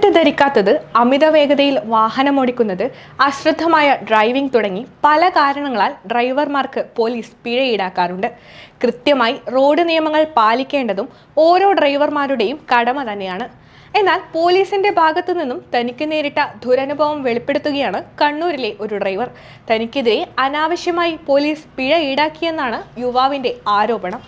Helmet ധരിക്കാത്തത് അമിത വേഗതയിൽ വാഹനമോടിക്കുന്നത് അശ്രദ്ധമായ driving തുടങ്ങി പല കാരണങ്ങളാൽ ഡ്രൈവർമാർക്ക് പോലീസ് പിഴ ഈടാക്കാറുണ്ട്. കൃത്യമായി റോഡ് നിയമങ്ങൾ പാലിക്കേണ്ടതും ഓരോ ഡ്രൈവർമാരുടെയും കടമ തന്നെയാണ്. എന്നാൽ പോലീസിന്റെ ഭാഗത്തു നിന്നും തനിക്ക് നേരിട്ട ദുരനുഭവം വെളിപ്പെടുത്തുകയാണ് കണ്ണൂരിലെ ഒരു ഡ്രൈവർ. തനിക്കെതിരെ അനാവശ്യമായി പോലീസ് പിഴ ഈടാക്കിയെന്നാണ് യുവാവിന്റെ ആരോപണം.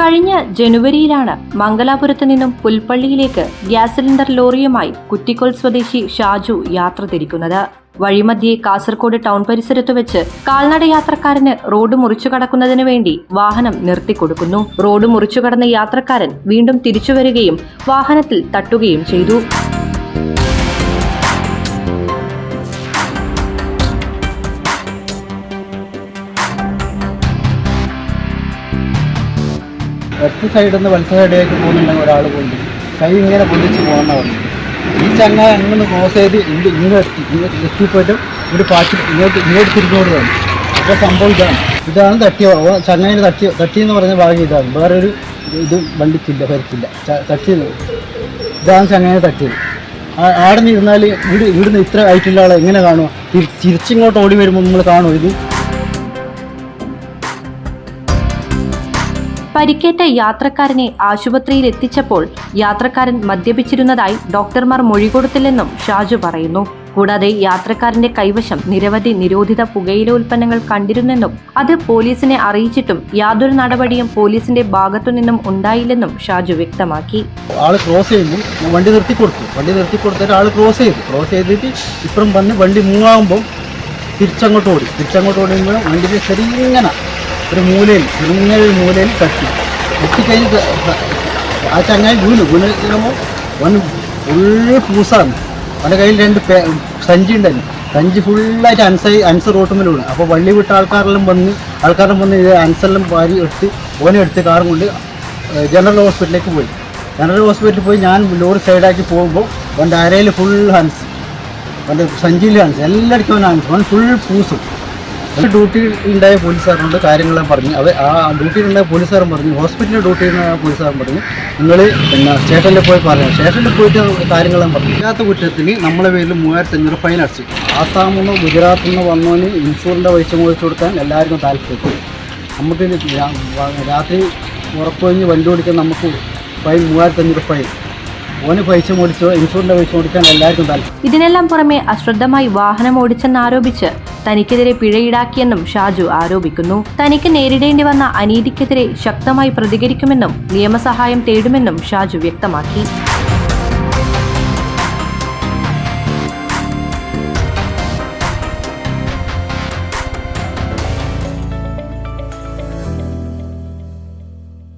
കഴിഞ്ഞ ജനുവരിയിലാണ് മംഗലാപുരത്ത് നിന്നും പുൽപ്പള്ളിയിലേക്ക് ഗ്യാസ് സിലിണ്ടർ ലോറിയുമായി കുറ്റിക്കോൾ സ്വദേശി ഷാജു യാത്ര തിരിക്കുന്നത്. വഴിമധ്യേ കാസർകോട് ടൗൺ പരിസരത്ത് വെച്ച് കാൽനട യാത്രക്കാരന് റോഡ് മുറിച്ചു കടക്കുന്നതിന് വേണ്ടി വാഹനം നിർത്തിക്കൊടുക്കുന്നു. റോഡ് മുറിച്ചു കടന്ന യാത്രക്കാരൻ വീണ്ടും തിരിച്ചു വരികയും വാഹനത്തിൽ തട്ടുകയും ചെയ്തു. ലെഫ്റ്റ് സൈഡിൽ നിന്ന് വലത്ത് സൈഡിലേക്ക് പോകുന്നുണ്ടെങ്കിൽ ഒരാൾ കൊണ്ട് കൈ ഇങ്ങനെ പൊന്തിച്ച് പോകണം പറഞ്ഞു. ഈ ചങ്ങ അങ്ങനെ ക്രോസ് ചെയ്ത് ഇങ്ങോട്ട് എത്തി. ഇങ്ങോട്ട് എത്തിപ്പോയിട്ട് ഒരു പാച്ച് ഇങ്ങോട്ട് ഇങ്ങോട്ട് തിരിഞ്ഞോട് വന്നു. അപ്പോൾ സംഭവം ഇതാണ്. ഇതാണ് തട്ടിയ ചങ്ങനെ തട്ടി തട്ടി എന്ന് പറഞ്ഞ ഭാഗം ഇതാണ്. വേറൊരു ഇത് വണ്ടിക്കില്ല ഭരിച്ചില്ല തട്ടി തട്ടിയത് ഇതാണ് ചങ്ങനെ തട്ടിയത്. ആടെ നിന്നിരുന്നാൽ ഇവിടെ ഇവിടുന്ന് ഇത്ര ആയിട്ടുള്ള ആളെ എങ്ങനെ കാണുമോ തിരി- തിരിച്ചിങ്ങോട്ട് ഓടി വരുമ്പോൾ നമ്മൾ കാണുമോ ഇത്? പരിക്കേറ്റ യാത്രക്കാരനെ ആശുപത്രിയിൽ എത്തിച്ചപ്പോൾ യാത്രക്കാരൻ മദ്യപിച്ചിരുന്നതായി ഡോക്ടർമാർ മൊഴി കൊടുത്തില്ലെന്നും ഷാജു പറയുന്നു. കൂടാതെ യാത്രക്കാരന്റെ കൈവശം നിരവധി നിരോധിത പുകയില ഉൽപ്പന്നങ്ങൾ കണ്ടിരുന്നെന്നും അത് പോലീസിനെ അറിയിച്ചിട്ടും യാതൊരു നടപടിയും പോലീസിന്റെ ഭാഗത്തു നിന്നും ഉണ്ടായില്ലെന്നും ഷാജു വ്യക്തമാക്കി. ആൾ ക്രോസ് ചെയ്യുന്നു. വണ്ടി നിർത്തി കൊടുത്തു. വണ്ടി നിർത്തി കൊടുത്തിട്ട് ആൾ ക്രോസ് ചെയ്തു. ക്രോസ് ചെയ്തിട്ട് ഇപ്പുറം വന്ന് വണ്ടി മൂവാകുമ്പോൾ തിരിച്ചങ്ങോട്ട് ഓടി. തിരിച്ചങ്ങോട്ട് ഓടിയുമ്പോൾ വണ്ടിയിൽ ചെറിങ്ങനെ ഒരു മൂലയിൽ ഒരു മൂലയിൽ തട്ടി തട്ടിക്കഴിഞ്ഞ് ത- ത- ആ ചങ്ങായി വീണു. വീണ് കഴിയുമ്പോൾ വൻ ഫുള്ള് പൂസാണ്. അവന്റെ കയ്യിൽ രണ്ട് പേ സഞ്ചി ഉണ്ടായിരുന്നു. സഞ്ചി ഫുള്ളായിട്ട് അൻസ അൻസർ റോട്ടുമ്പിൽ വീണു. അപ്പോൾ വള്ളി വിട്ട ആൾക്കാരെല്ലാം വന്ന് ആൾക്കാരെല്ലാം വന്ന് ഇത് അൻസെല്ലാം വാരി എടുത്ത് ഓനെ എടുത്ത് കാറും കൊണ്ട് ജനറൽ ഹോസ്പിറ്റലിലേക്ക് പോയി. ജനറൽ ഹോസ്പിറ്റലിൽ പോയി ഞാൻ ലോറി സൈഡാക്കി പോകുമ്പോൾ അവന്റെ അരയിൽ ഫുൾ ഹൻസ് അവന്റെ സഞ്ചിയിൽ ഹൻസ് എല്ലായിടത്തും അവൻ ഹൻസ് അവൻ ഫുൾ പൂസും. ഡ്യൂട്ടി ഉണ്ടായ പോലീസുകാരനോട് കാര്യങ്ങളെല്ലാം പറഞ്ഞു. അവർ ആ ഡ്യൂട്ടിയിലുണ്ടായ പോലീസുകാരൻ പറഞ്ഞു. ഹോസ്പിറ്റലിൽ ഡ്യൂട്ടി ചെയ്യുന്ന പോലീസുകാരൻ പറഞ്ഞു. നിങ്ങൾ പിന്നെ സ്റ്റേഷനിൽ പോയി പറഞ്ഞു സ്റ്റേഷനിൽ പോയിട്ട് കാര്യങ്ങളെല്ലാം പറഞ്ഞു. ഇല്ലാത്ത കുറ്റത്തിന് നമ്മളെ പേരിൽ മൂവായിരത്തി അഞ്ഞൂറ് ഫൈൻ അടിച്ചു. ആസാമിൽ നിന്ന് ഗുജറാത്തിൽ നിന്ന് വന്നവന് ഇൻഷുറിന്റെ പൈസ മുറിച്ച് കൊടുക്കാൻ എല്ലാവർക്കും താല്പര്യം നമുക്ക് രാത്രി ഉറപ്പൊഴിഞ്ഞ് വണ്ടി ഓടിക്കാൻ നമുക്ക് ഫൈൻ മൂവായിരത്തി അഞ്ഞൂറ് ഫൈൻ പൈസ മേടിച്ചോ എല്ലാവർക്കും ഇതിനെല്ലാം പുറമെ അശ്രദ്ധമായി വാഹനം ഓടിച്ചെന്നാരോപിച്ച് തനിക്കെതിരെ പിഴയിടാക്കിയെന്നും ഷാജു ആരോപിക്കുന്നു. തനിക്ക് നേരിടേണ്ടി വന്ന അനീതിക്കെതിരെ ശക്തമായി പ്രതികരിക്കുമെന്നും നിയമസഹായം തേടുമെന്നും ഷാജു വ്യക്തമാക്കി.